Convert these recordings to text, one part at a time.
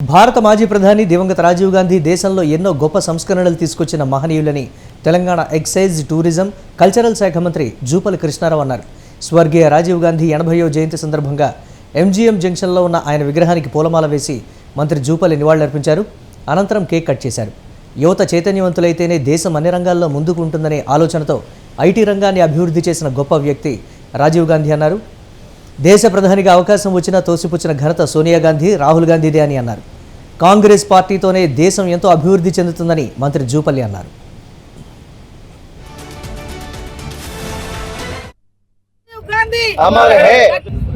భారత మాజీ ప్రధాని దివంగత రాజీవ్ గాంధీ దేశంలో ఎన్నో గొప్ప సంస్కరణలు తీసుకొచ్చిన మహనీయులని తెలంగాణ ఎక్సైజ్ టూరిజం కల్చరల్ శాఖ మంత్రి జూపల్లి కృష్ణారావు అన్నారు. స్వర్గీయ రాజీవ్ గాంధీ ఎనభైయో జయంతి సందర్భంగా ఎంజీఎం జంక్షన్లో ఉన్న ఆయన విగ్రహానికి పూలమాల వేసి మంత్రి జూపల్లి నివాళులర్పించారు. అనంతరం కేక్ కట్ చేశారు. యువత చైతన్యవంతులైతేనే దేశం అన్ని రంగాల్లో ముందుకు ఉంటుందనే ఆలోచనతో ఐటీ రంగాన్ని అభివృద్ధి చేసిన గొప్ప వ్యక్తి రాజీవ్ గాంధీ అన్నారు. దేశ ప్రధానికి అవకాశం వచ్చినా తోసిపుచ్చిన ఘనత సోనియా గాంధీ రాహుల్ గాంధీదే అని అన్నారు. కాంగ్రెస్ పార్టీతోనే దేశం ఎంతో అభివృద్ధి చెందుతుందని మంత్రి జూపల్లి అన్నారు.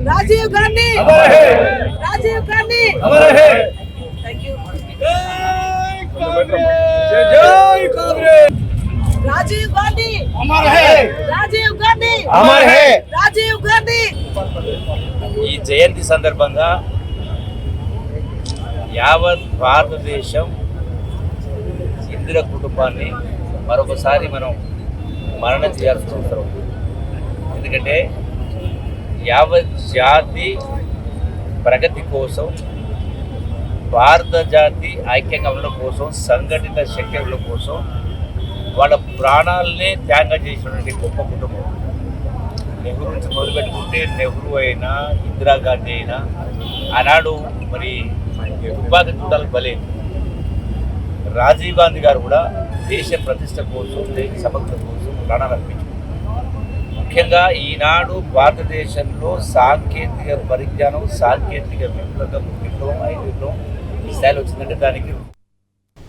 రాజీవ్ గాంధీ! రాజీవ్ గాంధీ! రాజీవ్ గాంధీ! ఈ జయంతి సందర్భంగా యావత్ భారతదేశం ఇందిర కుటుంబాన్ని మరొకసారి మనం మరణ చేయాల్సిన అవసరం ఎందుకంటే యావత్ జాతి ప్రగతి కోసం భారత జాతి ఐక్యంగా కోసం సంఘటిత శక్తి కోసం వాళ్ళ ప్రాణాలనే త్యాగం చేసినటువంటి గొప్ప కుటుంబం. నెహ్రూ నుంచి మొదలుపెట్టుకుంటే నెహ్రూ అయినా ఇందిరాగాంధీ అయినా ఆనాడు మరి ఉపాధి చూడాలకు బలేదు రాజీవ్ గాంధీ గారు కూడా దేశ ప్రతిష్ట కోసం దేశ సమగ్రత కోసం ప్రాణాలు అర్పించారు. ముఖ్యంగా ఈనాడు భారతదేశంలో సాంకేతిక పరిజ్ఞానం సాంకేతిక విప్లవం విప్లవం ఐదు విప్లవం ఈ స్థాయిలో వచ్చిందంటే దానికి